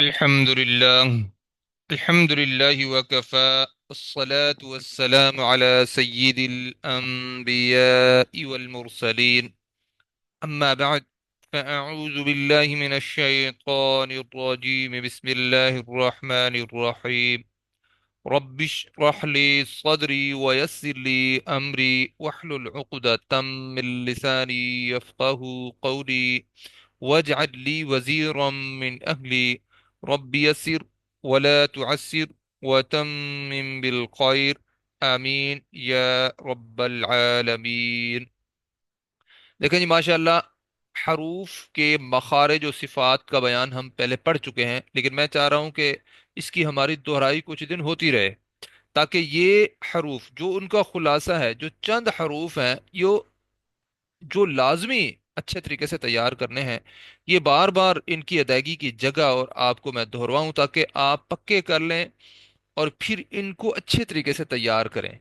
الحمد لله الحمد لله وكفى الصلاة والسلام على سيد الأنبياء والمرسلين. أما بعد فأعوذ بالله من الشيطان الرجيم. بسم الله الرحمن الرحيم. رب اشرح لي صدري ويسر لي أمري واحلل عقدة من لساني يفقه قولي واجعل لي وزيرا من أهلي. رب يسر ولا تعسر وتمم بالخير آمین یا رب العالمین دیکھیں جی ماشاءاللہ حروف کے مخارج و صفات کا بیان ہم پہلے پڑھ چکے ہیں، لیکن میں چاہ رہا ہوں کہ اس کی ہماری دہرائی کچھ دن ہوتی رہے، تاکہ یہ حروف جو ان کا خلاصہ ہے، جو چند حروف ہیں، یہ جو لازمی اچھے طریقے سے تیار کرنے ہیں۔ یہ بار بار ان کی ادائیگی کی جگہ اور آپ کو میں دہرواؤں تاکہ آپ پکے کر لیں اور پھر ان کو اچھے طریقے سے تیار کریں۔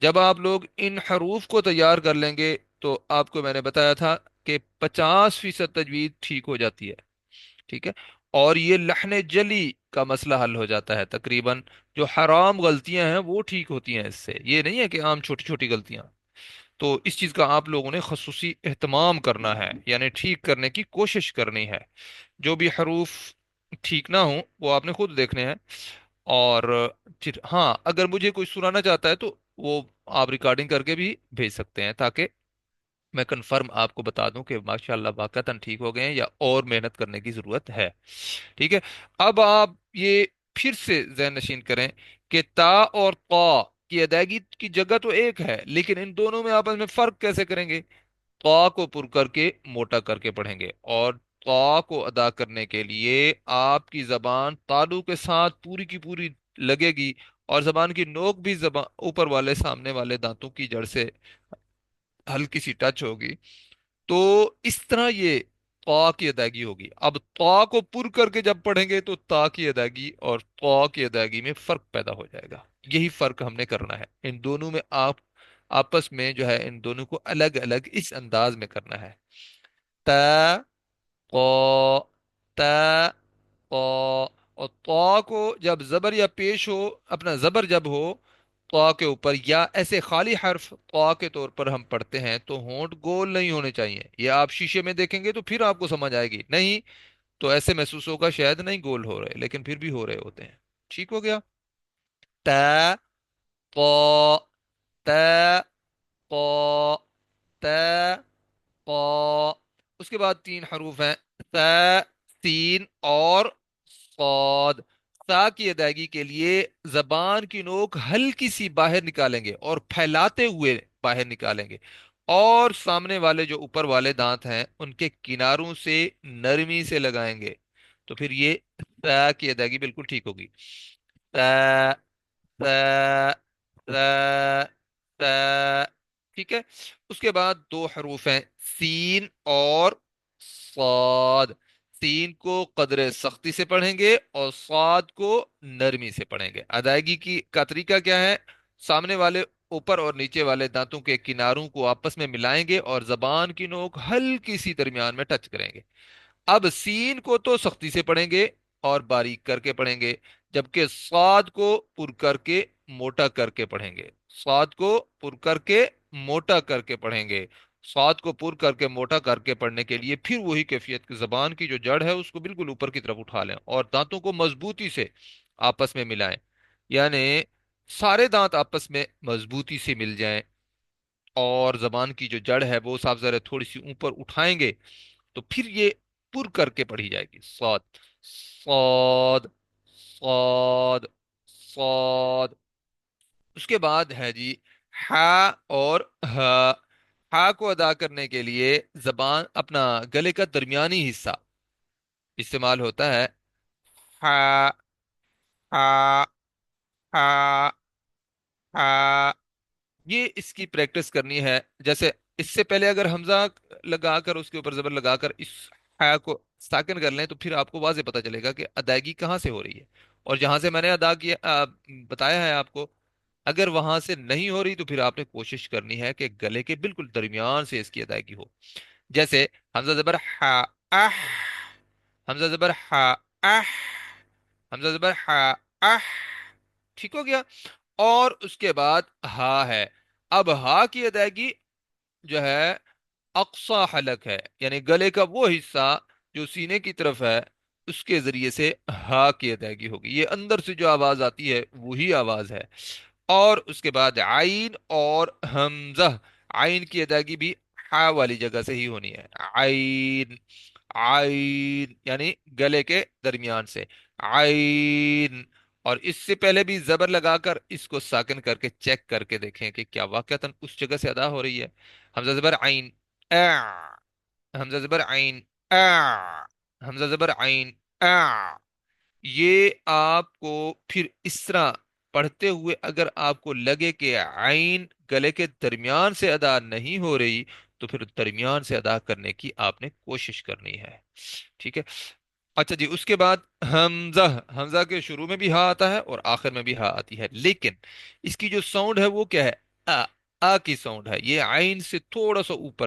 جب آپ لوگ ان حروف کو تیار کر لیں گے تو آپ کو میں نے بتایا تھا کہ پچاس فیصد تجوید ٹھیک ہو جاتی ہے۔ ٹھیک ہے؟ اور یہ لحن جلی کا مسئلہ حل ہو جاتا ہے۔ تقریباً جو حرام غلطیاں ہیں وہ ٹھیک ہوتی ہیں اس سے۔ یہ نہیں ہے کہ عام چھوٹی چھوٹی غلطیاں۔ تو اس چیز کا آپ لوگوں نے خصوصی اہتمام کرنا ہے یعنی ٹھیک کرنے کی کوشش کرنی ہے۔ جو بھی حروف ٹھیک نہ ہوں، وہ آپ نے خود دیکھنے ہیں۔ اور ہاں اگر مجھے کوئی سنانا چاہتا ہے تو وہ آپ ریکارڈنگ کر کے بھی بھیج سکتے ہیں، تاکہ میں کنفرم آپ کو بتا دوں کہ ماشاء اللہ واقعتاً ٹھیک ہو گئے ہیں یا اور محنت کرنے کی ضرورت ہے۔ ٹھیک ہے؟ اب آپ یہ پھر سے ذہن نشین کریں کہ تا اور قا کی ادائیگی کی جگہ تو ایک ہے، لیکن ان دونوں میں آپس میں فرق کیسے کریں گے؟ قا کو پر کر کے موٹا کر کے پڑھیں گے، اور قا کو ادا کرنے کے لیے آپ کی زبان تالو کے ساتھ پوری کی پوری لگے گی، اور زبان کی نوک بھی زبان، اوپر والے، سامنے والے دانتوں کی جڑ سے ہلکی سی ٹچ ہوگی۔ تو اس طرح یہ تا کی ادائیگی ہوگی۔ اب تا کو پر کر کے جب پڑھیں گے تو تا کی ادائیگی اور تا کی ادائیگی میں فرق پیدا ہو جائے گا۔ یہی فرق ہم نے کرنا ہے۔ ان دونوں میں آپ، آپس میں جو ہے، ان دونوں کو الگ الگ اس انداز میں کرنا ہے۔ تا قا تا قا اور تا کو جب زبر یا پیش ہو، اپنا زبر جب ہو قا کے اوپر یا ایسے خالی حرف قا کے طور پر ہم پڑھتے ہیں، تو ہونٹ گول نہیں ہونے چاہیے۔ یہ آپ شیشے میں دیکھیں گے تو پھر آپ کو سمجھ آئے گی۔ نہیں، تو ایسے محسوس ہوگا شاید نہیں گول ہو رہے، لیکن پھر بھی ہو رہے ہوتے ہیں۔ ٹھیک ہو گیا؟ تا قا تا قا تا قا اس کے بعد تین حروف ہیں تا سین اور صاد تا کی ادائیگی کے لیے زبان کی نوک ہلکی سی باہر نکالیں گے اور پھیلاتے ہوئے باہر نکالیں گے۔ اور سامنے والے جو اوپر والے دانت ہیں، ان کے کناروں سے نرمی سے لگائیں گے۔ تو پھر یہ تا کی ادائیگی بالکل ٹھیک ہوگی۔ تا تا ٹھیک ہے۔ اس کے بعد دو حروف ہیں، سین اور صاد۔ سین کو قدر سختی سے پڑھیں گے اور صاد کو نرمی سے پڑھیں گے۔ ادائیگی کی، کا طریقہ کیا ہے؟ سامنے والے اوپر اور نیچے والے دانتوں کے کناروں کو آپس میں ملائیں گے اور زبان کی نوک ہلکی سی درمیان میں ٹچ کریں گے۔ اب سین کو تو سختی سے پڑھیں گے اور باریک کر کے پڑھیں گے۔ جبکہ سعد کو پر کر کے موٹا کر کے پڑھیں گے۔ سعد کو پر کر کے موٹا کر کے پڑھیں گے۔ سعد کو پر کر کے موٹا کر کے پڑھنے کے لیے پھر وہی کیفیت کی زبان کی جو جڑ ہے، اس کو بالکل اوپر کی طرف اٹھا لیں اور دانتوں کو مضبوطی سے آپس میں ملائیں۔ یعنی سارے دانت آپس میں مضبوطی سے مل جائیں اور زبان کی جو جڑ ہے، وہ صاف ذرا تھوڑی سی اوپر اٹھائیں گے تو پھر یہ پر کر کے پڑھی جائے گی۔ سعد صاد صاد صاد۔ اس کے بعد ہے جی ہا اور ہا ہا کو ادا کرنے کے لیے زبان اپنا گلے کا درمیانی حصہ استعمال ہوتا ہے۔ ہا ہا ہا ہا یہ اس کی پریکٹس کرنی ہے۔ جیسے اس سے پہلے اگر حمزہ لگا کر اس کے اوپر زبر لگا کر اس ہا کو ساکن کر لیں تو پھر آپ کو واضح پتہ چلے گا کہ ادائیگی کہاں سے ہو رہی ہے۔ اور جہاں سے میں نے ادا کیا بتایا ہے آپ کو، اگر وہاں سے نہیں ہو رہی تو پھر آپ نے کوشش کرنی ہے کہ گلے کے بالکل درمیان سے اس کی ادائیگی ہو۔ جیسے حمزہ زبر ہا اح، حمزہ زبر ہا اح، حمزہ زبر ہا اح، ٹھیک ہو گیا۔ اور اس کے بعد ہا ہے۔ اب ہا کی ادائیگی جو ہے اقصا حلق ہے یعنی گلے کا وہ حصہ جو سینے کی طرف ہے اس کے ذریعے سے ہا کی ادائیگی ہوگی۔ یہ اندر سے جو آواز آتی ہے، وہی آواز ہے۔ اور اس کے بعد عین اور حمزہ، عین کی ادائیگی بھی ہا والی جگہ سے ہی ہونی ہے۔ عین عین یعنی گلے کے درمیان سے۔ عین، اور اس سے پہلے بھی زبر لگا کر اس کو ساکن کر کے چیک کر کے دیکھیں کہ کیا واقعتاً اس جگہ سے ادا ہو رہی ہے۔ حمزہ زبر عین اع حمزہ زبر عین اع حمزہ زبر عین اع یہ آپ کو پھر اس طرح پڑھتے ہوئے اگر آپ کو لگے کہ عین گلے کے درمیان سے ادا نہیں ہو رہی، تو پھر درمیان سے ادا کرنے کی آپ نے کوشش کرنی ہے۔ ٹھیک ہے؟ اچھا جی اس کے بعد حمزہ حمزہ کے شروع میں بھی ہا آتا ہے اور آخر میں بھی ہا آتی ہے۔ لیکن اس کی جو ساؤنڈ ہے وہ کیا ہے؟ آ آ کی ساؤنڈ ہے۔ یہ عین سے تھوڑا سا اوپر۔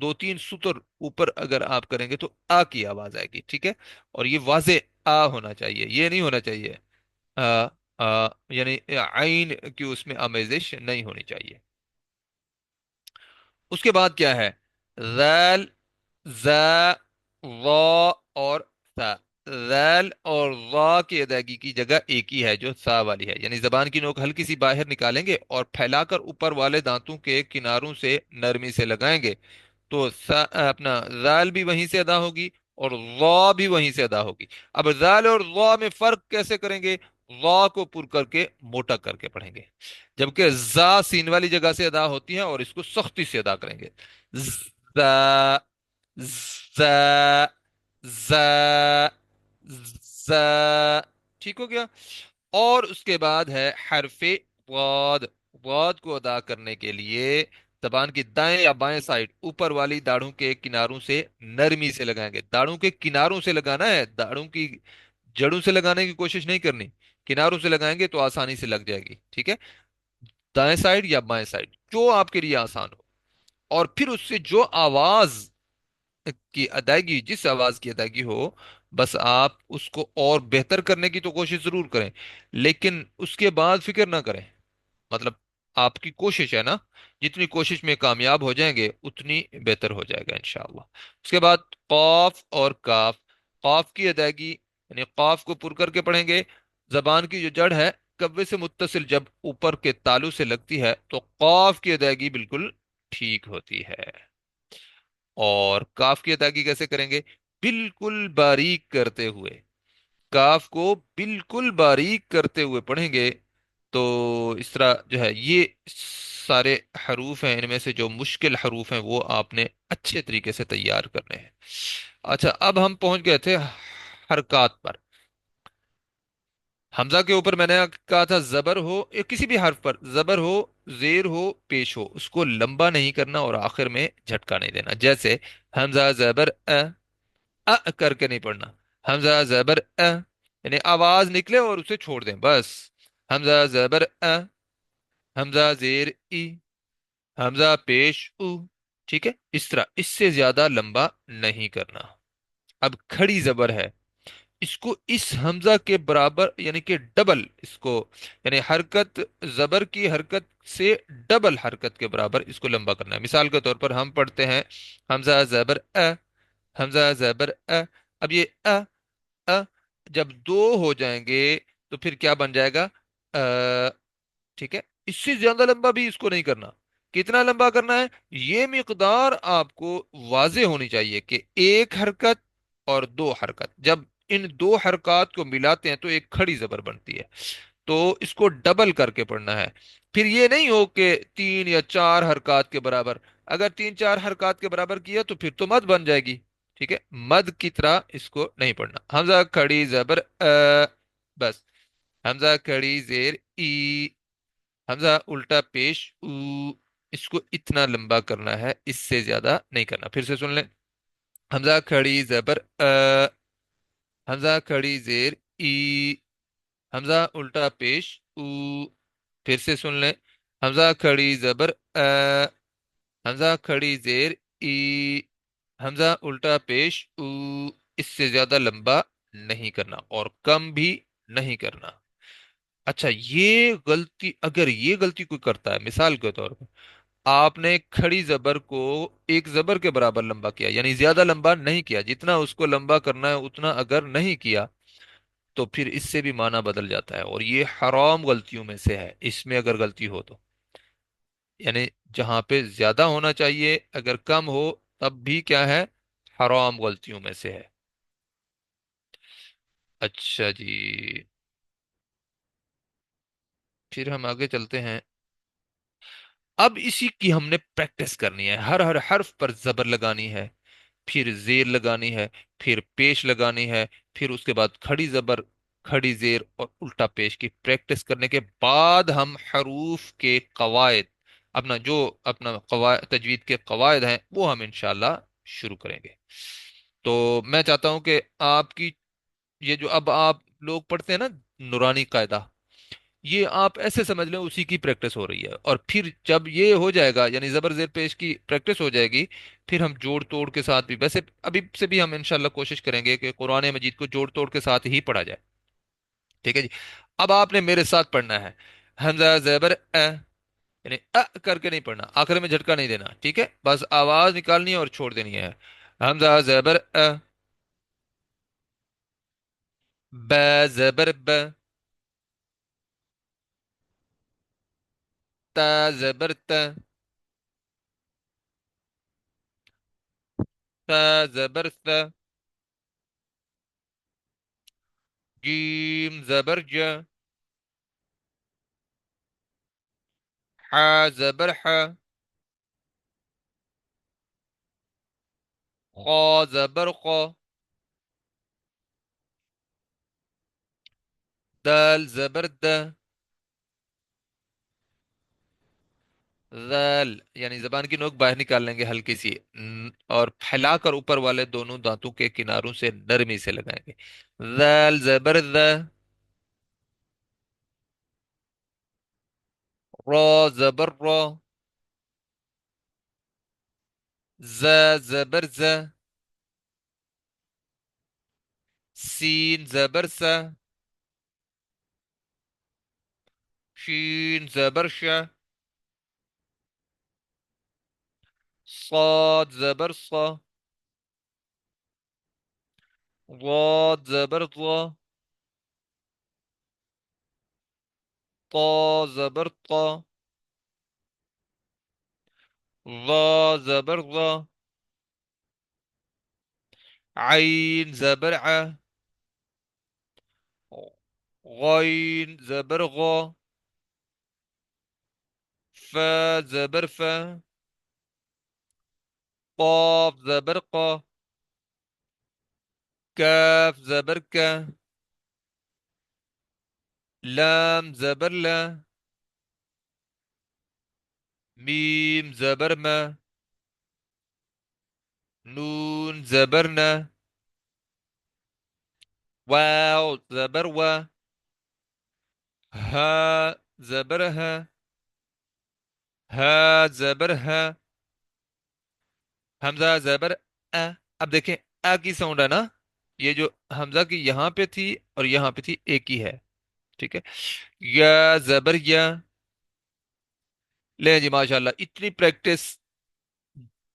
دو تین سطر اوپر اگر آپ کریں گے تو آ کی آواز آئے گی، ٹھیک ہے؟ اور یہ واضح آ ہونا چاہیے، یہ نہیں ہونا چاہیے، آ آ یعنی عین کی اس میں آمیزش نہیں ہونی چاہیے۔ اس کے بعد کیا ہے؟ ذال ز وا اور سا۔ ذال اور وا کی ادائیگی کی جگہ ایک ہی ہے، جو سا والی ہے۔ یعنی زبان کی نوک ہلکی سی باہر نکالیں گے اور پھیلا کر اوپر والے دانتوں کے کناروں سے نرمی سے لگائیں گے۔ تو اپنا ذال بھی وہیں سے ادا ہوگی اور وا بھی وہیں سے ادا ہوگی۔ اب ذال اور وا میں فرق کیسے کریں گے؟ وا کو پر کر کے موٹا کر کے پڑھیں گے۔ جبکہ زا سین والی جگہ سے ادا ہوتی ہے اور اس کو سختی سے ادا کریں گے۔ زا زا زا زا ٹھیک ہو گیا۔ اور اس کے بعد ہے حرف واد واد کو ادا کرنے کے لیے زبان کی دائیں یا بائیں سائڈ، اوپر والی داڑھوں کے کناروں سے نرمی سے لگائیں گے۔ داڑھوں کے کناروں سے لگانا ہے، داڑھوں کی جڑوں سے لگانے کی کوشش نہیں کرنی۔ کناروں سے لگائیں گے تو آسانی سے لگ جائے گی، ٹھیک ہے؟ دائیں سائڈ یا بائیں سائڈ، جو آپ کے لیے آسان ہو۔ اور پھر اس سے جو آواز کی ادائیگی، جس آواز کی ادائیگی ہو، بس آپ اس کو اور بہتر کرنے کی تو کوشش ضرور کریں، لیکن اس کے بعد فکر نہ کریں۔ مطلب آپ کی کوشش ہے نا، جتنی کوشش میں کامیاب ہو جائیں گے، اتنی بہتر ہو جائے گا انشاءاللہ۔ اس کے بعد قاف اور کاف۔ قاف کی ادائیگی یعنی قاف کو پر کر کے پڑھیں گے۔ زبان کی جو جڑ ہے کبے سے متصل جب اوپر کے تالو سے لگتی ہے، تو قاف کی ادائیگی بالکل ٹھیک ہوتی ہے۔ اور کاف کی ادائیگی کیسے کریں گے؟ بالکل باریک کرتے ہوئے۔ کاف کو بالکل باریک کرتے ہوئے پڑھیں گے۔ تو اس طرح جو ہے یہ سارے حروف ہیں ان میں سے جو مشکل حروف ہیں وہ آپ نے اچھے طریقے سے تیار کرنے ہیں۔ اچھا اب ہم پہنچ گئے تھے حرکات پر۔ حمزہ کے اوپر میں نے کہا تھا، زبر ہو یا کسی بھی حرف پر، زبر ہو، زیر ہو، پیش ہو، اس کو لمبا نہیں کرنا اور آخر میں جھٹکا نہیں دینا۔ جیسے حمزہ زبر ا کر کے نہیں پڑھنا۔ حمزہ زبر ا یعنی آواز نکلے اور اسے چھوڑ دیں، بس۔ حمزہ زبر ا حمزہ زیر ای حمزہ پیش او ٹھیک ہے اس طرح اس سے زیادہ لمبا نہیں کرنا اب کھڑی زبر ہے اس کو اس حمزہ کے برابر یعنی کہ ڈبل اس کو یعنی حرکت زبر کی حرکت سے ڈبل حرکت کے برابر اس کو لمبا کرنا ہے مثال کے طور پر ہم پڑھتے ہیں حمزہ زبر ا حمزہ زبر ا اب یہ ا ا جب دو ہو جائیں گے تو پھر کیا بن جائے گا ٹھیک ہے۔ اس سے زیادہ لمبا بھی اس کو نہیں کرنا۔ کتنا لمبا کرنا ہے؟ یہ مقدار آپ کو واضح ہونی چاہیے کہ ایک حرکت اور دو حرکت۔ جب ان دو حرکات کو ملاتے ہیں تو ایک کھڑی زبر بنتی ہے۔ تو اس کو ڈبل کر کے پڑھنا ہے۔ پھر یہ نہیں ہو کہ تین یا چار حرکات کے برابر۔ اگر تین چار حرکات کے برابر کیا تو پھر تو مد بن جائے گی۔ ٹھیک ہے؟ مد کی طرح اس کو نہیں پڑھنا۔ حمزہ کھڑی زبر بس۔ حمزہ کھڑی زیر ای، حمزہ الٹا پیش او، اس کو اتنا لمبا کرنا ہے، اس سے زیادہ نہیں کرنا۔ پھر سے سن لیں۔ حمزہ کھڑی زبر ا، حمزہ کھڑی زیر ای، حمزہ الٹا پیش او۔ پھر سے سن لیں۔ حمزہ کھڑی زبر ا، حمزہ کھڑی زیر ای، حمزہ الٹا پیش او۔ اس سے زیادہ لمبا نہیں کرنا اور کم بھی نہیں کرنا۔ اچھا یہ غلطی، اگر یہ غلطی کوئی کرتا ہے، مثال کے طور پر آپ نے کھڑی زبر کو ایک زبر کے برابر لمبا کیا یعنی زیادہ لمبا نہیں کیا، جتنا اس کو لمبا کرنا ہے، اتنا اگر نہیں کیا، تو پھر اس سے بھی معنی بدل جاتا ہے، اور یہ حرام غلطیوں میں سے ہے، اس میں اگر غلطی ہو تو۔ یعنی جہاں پہ زیادہ ہونا چاہیے، اگر کم ہو، تب بھی کیا ہے؟ حرام غلطیوں میں سے ہے۔ اچھا جی۔ پھر ہم آگے چلتے ہیں۔ اب اسی کی ہم نے پریکٹس کرنی ہے۔ ہر ہر حرف پر زبر لگانی ہے، پھر زیر لگانی ہے، پھر پیش لگانی ہے، پھر اس کے بعد کھڑی زبر، کھڑی زیر اور الٹا پیش کی پریکٹس کرنے کے بعد ہم حروف کے قواعد، اپنا جو، اپنا قواعد، تجوید کے قواعد ہیں، وہ ہم انشاءاللہ شروع کریں گے۔ تو میں چاہتا ہوں کہ آپ کی، یہ جو اب آپ لوگ پڑھتے ہیں نا، نورانی قاعدہ یہ آپ ایسے سمجھ لیں اسی کی پریکٹس ہو رہی ہے۔ اور پھر جب یہ ہو جائے گا یعنی زبر زیر پیش کی پریکٹس ہو جائے گی، پھر ہم جوڑ توڑ کے ساتھ بھی، ویسے ابھی سے بھی ہم انشاءاللہ کوشش کریں گے کہ قرآن مجید کو جوڑ توڑ کے ساتھ ہی پڑھا جائے۔ ٹھیک ہے جی؟ اب آپ نے میرے ساتھ پڑھنا ہے۔ حمزہ زبر اے یعنی ا کر کے نہیں پڑھنا، آخر میں جھٹکا نہیں دینا، ٹھیک ہے؟ بس آواز نکالنی ہے اور چھوڑ دینی ہے۔ حمزہ زبر ا ب زبر ب زبرت زبرت. جيم زبرجة ح زبرحا خا زبرقا دال زبردة د ذال یعنی زبان کی نوک باہر نکال لیں گے ہلکی سی اور پھیلا کر اوپر والے دونوں دانتوں کے کناروں سے نرمی سے لگائیں گے۔ ذال زبر، ذ۔ را زبر را ز، زبر، ز۔ سین، زبر، س۔ شین، زبر، ش۔ صاد زبر صا ضاد زبر ضا طا زبر طا ضا زبر ضا عين زبرعة غين زبرغة فا زبرفا قاف زبرقة كاف زبركة لام زبرلة ميم زبرمة نون زبرنا واو زبروة ها زبرها ها زبرها حمزہ زبر ا اب دیکھیں ا کی ساؤنڈ ہے نا؟ یہ جو حمزہ کی یہاں پہ تھی اور یہاں پہ تھی، ایک ہی ہے۔ ٹھیک ہے؟ یا زبر یا۔ لیں جی ماشاءاللہ، اتنی پریکٹس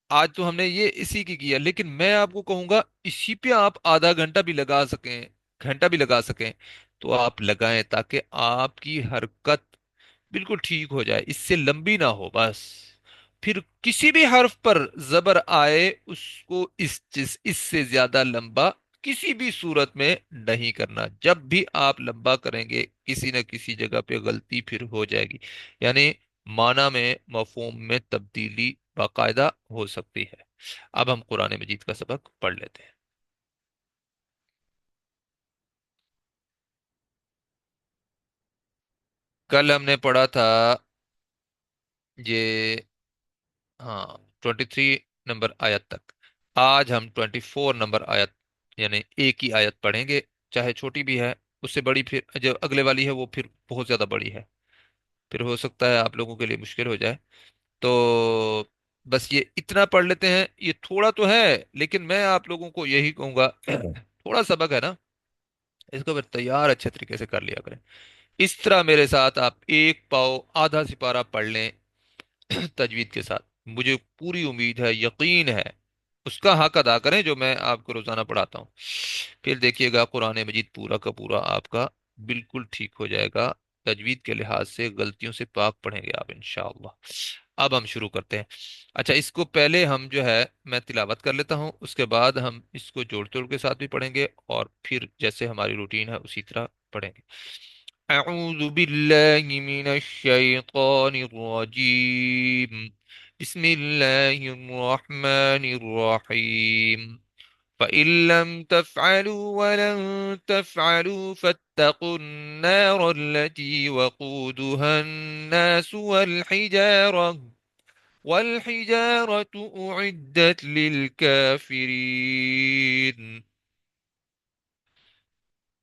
آج تو ہم نے یہ اسی کی کیا لیکن میں آپ کو کہوں گا، اسی پہ آپ آدھا گھنٹہ بھی لگا سکیں، گھنٹہ بھی لگا سکیں۔ تو آپ لگائیں تاکہ آپ کی حرکت بالکل ٹھیک ہو جائے، اس سے لمبی نہ ہو، بس۔ پھر کسی بھی حرف پر زبر آئے، اس کو اس جس اس سے زیادہ لمبا کسی بھی صورت میں نہیں کرنا۔ جب بھی آپ لمبا کریں گے، کسی نہ کسی جگہ پہ غلطی پھر ہو جائے گی۔ یعنی معنی میں، مفہوم میں تبدیلی باقاعدہ ہو سکتی ہے۔ اب ہم قرآن مجید کا سبق پڑھ لیتے ہیں۔ کل ہم نے پڑھا تھا، یہ ہاں ٹوینٹی تھری نمبر آیت تک۔ آج ہم ٹوینٹی فور نمبر آیت یعنی ایک ہی آیت پڑھیں گے۔ چاہے چھوٹی بھی ہے، اس سے بڑی پھر جو اگلے والی ہے، وہ پھر بہت زیادہ بڑی ہے۔ پھر ہو سکتا ہے آپ لوگوں کے لیے مشکل ہو جائے۔ تو بس یہ اتنا پڑھ لیتے ہیں۔ یہ تھوڑا تو ہے، لیکن میں آپ لوگوں کو یہی کہوں گا، تھوڑا سبق ہے نا؟ اس کو پھر تیار اچھے طریقے سے کر لیا کریں۔ اس طرح میرے ساتھ آپ ایک پاؤ آدھا سپارہ پڑھ لیں تجوید کے ساتھ۔ مجھے پوری امید ہے، یقین ہے۔ اس کا حق ادا کریں جو میں آپ کو روزانہ پڑھاتا ہوں۔ پھر دیکھیے گا، قرآن مجید پورا کا پورا آپ کا بالکل ٹھیک ہو جائے گا۔ تجوید کے لحاظ سے غلطیوں سے پاک پڑھیں گے آپ، انشاءاللہ۔ اب ہم شروع کرتے ہیں۔ اچھا اس کو پہلے ہم جو ہے، میں تلاوت کر لیتا ہوں، اس کے بعد ہم اس کو جوڑ توڑ کے ساتھ بھی پڑھیں گے اور پھر جیسے ہماری روٹین ہے، اسی طرح پڑھیں گے۔ اعوذ باللہ من الشیطان الرجیم۔ بسم الله الرحمن الرحيم. فإن لم تفعلوا ولن تفعلوا فاتقوا النار التي وقودها الناس والحجارة. والحجارة أعدت للكافرين.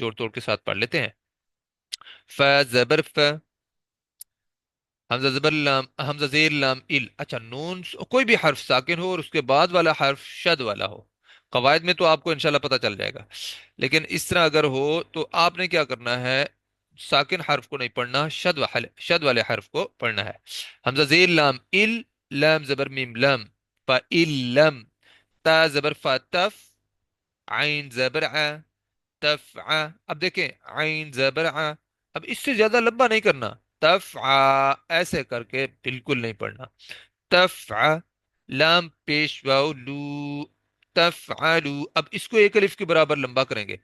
جوڑ توڑ کے ساتھ پڑھ لیتے ہیں۔ فزبر ف حمزہ زبر لام حمزہ زیر لام ال اچھا نون کوئی بھی حرف ساکن ہو اور اس کے بعد والا حرف شد والا ہو۔ قواعد میں تو آپ کو انشاءاللہ پتہ چل جائے گا۔ لیکن اس طرح اگر ہو تو آپ نے کیا کرنا ہے؟ ساکن حرف کو نہیں پڑھنا، شد وحل شد والے حرف کو پڑھنا ہے۔ حمزہ زیر لام ال لام زبر میم لم فا لم، تا زبر فا عین زبر ع تفع اب دیکھیں، عین، زبر اب اس سے زیادہ لمبا نہیں کرنا۔ تفع ایسے کر کے بالکل نہیں پڑھنا۔ تفع لام، پیش لو تفعلو اب اس کو ایک الف کے برابر لمبا کریں گے۔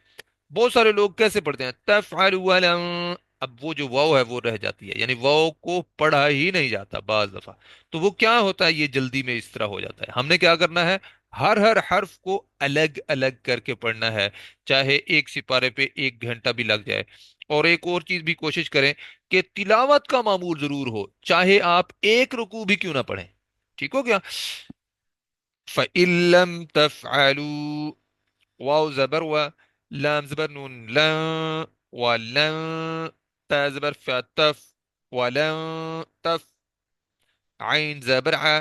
بہت سارے لوگ کیسے پڑھتے ہیں؟ تفعلو اب وہ جو واو ہے، وہ رہ جاتی ہے۔ یعنی واو کو پڑھا ہی نہیں جاتا بعض دفعہ۔ تو وہ کیا ہوتا ہے؟ یہ جلدی میں اس طرح ہو جاتا ہے۔ ہم نے کیا کرنا ہے؟ ہر ہر حرف کو الگ الگ کر کے پڑھنا ہے۔ چاہے ایک سپارے پہ ایک گھنٹہ بھی لگ جائے۔ اور ایک اور چیز بھی کوشش کریں کہ تلاوت کا معمول ضرور ہو۔ چاہے آپ ایک رکوع بھی کیوں نہ پڑھیں۔ ٹھیک ہو گیا؟ فَإِن لَمْ تَفْعَلُوا واو زبر و لام زبر نون لن ولن تا زبر فتف ولن تف عین زبر ع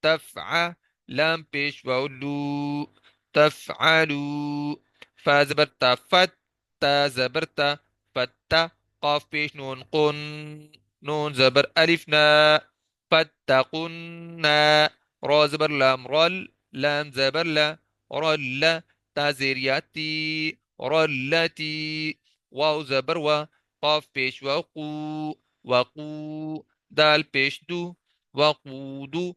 تفع لام پیش واو لو تفعلوا. فا زبر تا فت تا زبر تا فتا قاف پیش نون قن نون زبر ألف نا. فتقنا را زبر لام رل. لام زبر لا رل تا زیریاتی رلتی واو زبر و. قاف پیش وقو وقو دال پیش دو. وقودو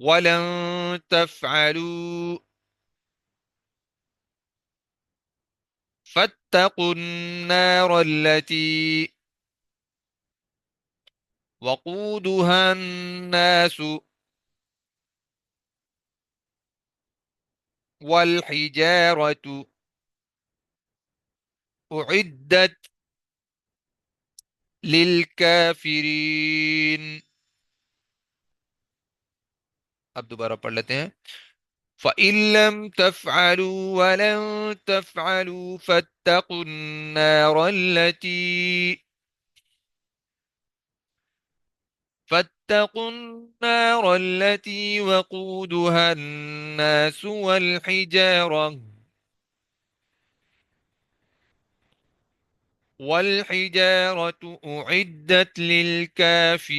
ولن تفعلوا فاتقوا النار التي وقودها الناس وَالْحِجَارَةُ أُعِدَّتْ للکافرین اب دوبارہ پڑھ لیتے ہیں فَإِن لَّمْ تَفْعَلُوا وَلَن تَفْعَلُوا فَاتَّقُوا النَّارَ الَّتِي فاتقوا النار التي وقودها الناس والحجارة. والحجارة أعدت للكافرين.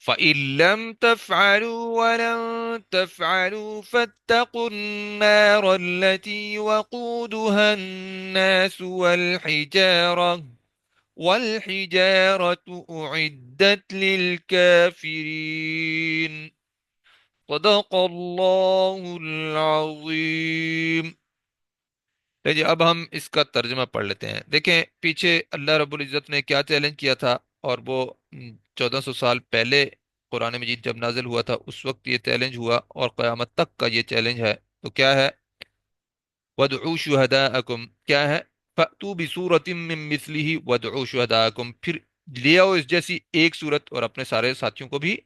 فإن لم تفعلوا ولن تفعلوا فاتقوا النار التي وقودها الناس والحجارة والحجارة أعدت للكافرين. صدق الله العظيم. لجي اب ہم اس کا ترجمہ پڑھ لیتے ہیں دیکھیں پیچھے اللہ رب العزت نے کیا چیلنج کیا تھا اور وہ چودہ سو سال پہلے قرآن مجید جب نازل ہوا تھا، اس وقت یہ چیلنج ہوا اور قیامت تک کا یہ چیلنج ہے۔ تو کیا ہے؟ وَدْعُوا شُهَدَاءَكُمْ کیا ہے؟ فَأْتُوا بِسُورَةٍ مِّن مِّثْلِهِ وَادْعُوا شُهَدَاءَكُمْ پھر لے آؤ اس جیسی ایک صورت اور اپنے سارے ساتھیوں کو بھی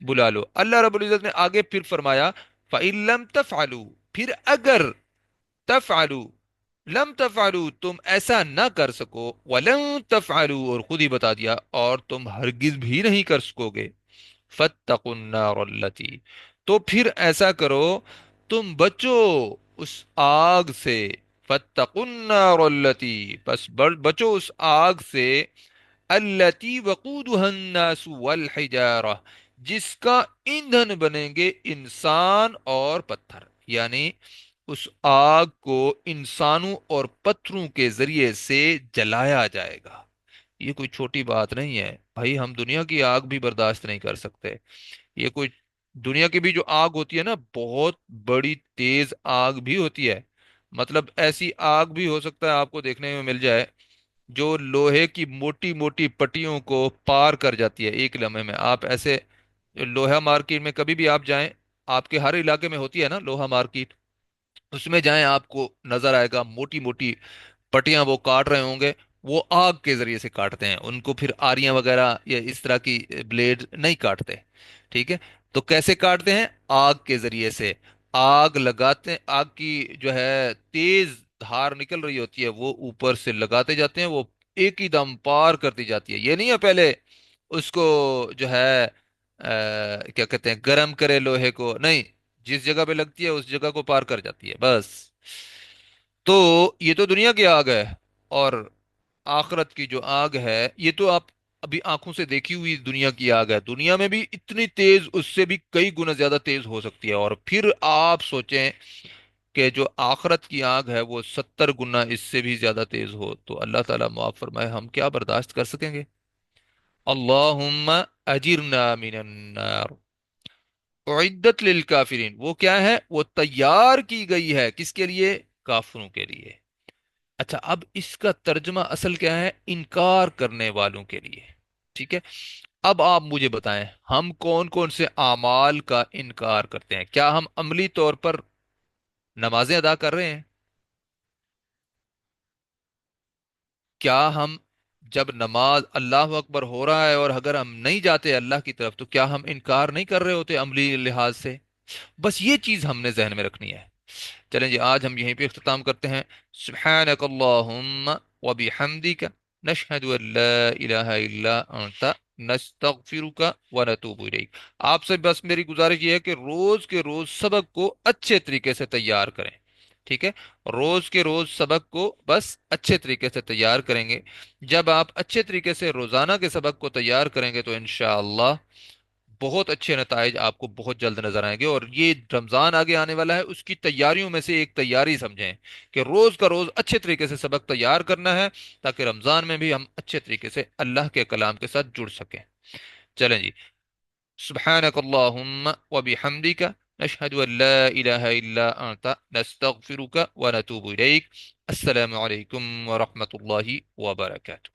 بلا لو۔ اللہ رب العزت نے آگے پھر فرمایا، فَإِن لَمْ تَفْعَلُوا۔ پھر اگر تفعلوا لم تفعلوا، تم ایسا نہ کر سکو۔ ولن تفعلوا، اور خود ہی بتا دیا، اور تم ہرگز بھی نہیں کر سکو گے فَاتَّقُوا النَّارَ الَّتِي۔ تو پھر ایسا کرو، تم بچو اس آگ سے۔ فَاتَّقُوا النَّارَ الَّتِي۔ پس بچو اس آگ سے۔ الَّتِي وَقُودُهَا النَّاسُ وَالْحِجَارَةُ۔ جس کا ایندھن بنیں گے انسان اور پتھر۔ یعنی اس آگ کو انسانوں اور پتھروں کے ذریعے سے جلایا جائے گا۔ یہ کوئی چھوٹی بات نہیں ہے۔ بھائی، ہم دنیا کی آگ بھی برداشت نہیں کر سکتے۔ یہ کوئی دنیا کی بھی جو آگ ہوتی ہے نا، بہت بڑی تیز آگ بھی ہوتی ہے۔ مطلب ایسی آگ بھی ہو سکتا ہے آپ کو دیکھنے میں مل جائے، جو لوہے کی موٹی موٹی پٹیوں کو پار کر جاتی ہے ایک لمحے میں۔ آپ ایسے لوہا مارکیٹ میں کبھی بھی آپ جائیں، آپ کے ہر علاقے میں ہوتی ہے نا لوہا مارکیٹ۔ اس میں جائیں، آپ کو نظر آئے گا، موٹی موٹی پٹیاں وہ کاٹ رہے ہوں گے۔ وہ آگ کے ذریعے سے کاٹتے ہیں۔ ان کو پھر آریاں وغیرہ یا اس طرح کی بلیڈ نہیں کاٹتے، ٹھیک ہے؟ تو کیسے کاٹتے ہیں؟ آگ کے ذریعے سے۔ آگ لگاتے ہیں آگ کی جو ہے تیز دھار نکل رہی ہوتی ہے، وہ اوپر سے لگاتے جاتے ہیں، وہ ایک ہی دم پار کرتی جاتی ہے۔ یہ نہیں ہے پہلے اس کو جو ہے کیا کہتے ہیں، گرم کرے لوہے کو، نہیں۔ جس جگہ پہ لگتی ہے اس جگہ کو پار کر جاتی ہے، بس۔ تو یہ تو دنیا کی آگ ہے اور آخرت کی جو آگ ہے، یہ تو آپ ابھی آنکھوں سے دیکھی ہوئی دنیا کی آگ ہے۔ دنیا میں بھی اتنی تیز، اس سے بھی کئی گنا زیادہ تیز ہو سکتی ہے۔ اور پھر آپ سوچیں کہ جو آخرت کی آگ ہے، وہ ستر گنا اس سے بھی زیادہ تیز ہو۔ تو اللہ تعالیٰ معاف فرمائے، ہم کیا برداشت کر سکیں گے؟ اللہم اجرنا من النار۔ اعدت للکافرین۔ وہ کیا ہے؟ وہ تیار کی گئی ہے۔ کس کے لیے؟ کافروں کے لیے۔ اچھا اب اس کا ترجمہ اصل کیا ہے؟ انکار کرنے والوں کے لیے۔ ٹھیک ہے؟ اب آپ مجھے بتائیں، ہم کون کون سے اعمال کا انکار کرتے ہیں؟ کیا ہم عملی طور پر نمازیں ادا کر رہے ہیں؟ کیا ہم جب نماز اللہ اکبر ہو رہا ہے اور اگر ہم نہیں جاتے اللہ کی طرف، تو کیا ہم انکار نہیں کر رہے ہوتے عملی لحاظ سے؟ بس یہ چیز ہم نے ذہن میں رکھنی ہے۔ چلیں جی آج ہم یہیں پہ اختتام کرتے ہیں۔ سبحانک اللہم و بحمدک نشہد ان لا الہ الا انت، نستغفرک و نتوب الیک۔ آپ سے بس میری گزارش یہ ہے کہ روز کے روز سبق کو اچھے طریقے سے تیار کریں۔ ٹھیک ہے؟ روز کے روز سبق کو بس اچھے طریقے سے تیار کریں گے۔ جب آپ اچھے طریقے سے روزانہ کے سبق کو تیار کریں گے تو انشاءاللہ بہت اچھے نتائج آپ کو بہت جلد نظر آئیں گے اور یہ رمضان آگے آنے والا ہے، اس کی تیاریوں میں سے ایک تیاری سمجھیں کہ روز کا روز اچھے طریقے سے سبق تیار کرنا ہے تاکہ رمضان میں بھی ہم اچھے طریقے سے اللہ کے کلام کے ساتھ جڑ سکیں۔ چلیں جی۔ سبحانک اللہم و بحمدک نشهد أن لا إله إلا أنت نستغفرك ونتوب إليك. السلام عليكم ورحمة الله وبركاته.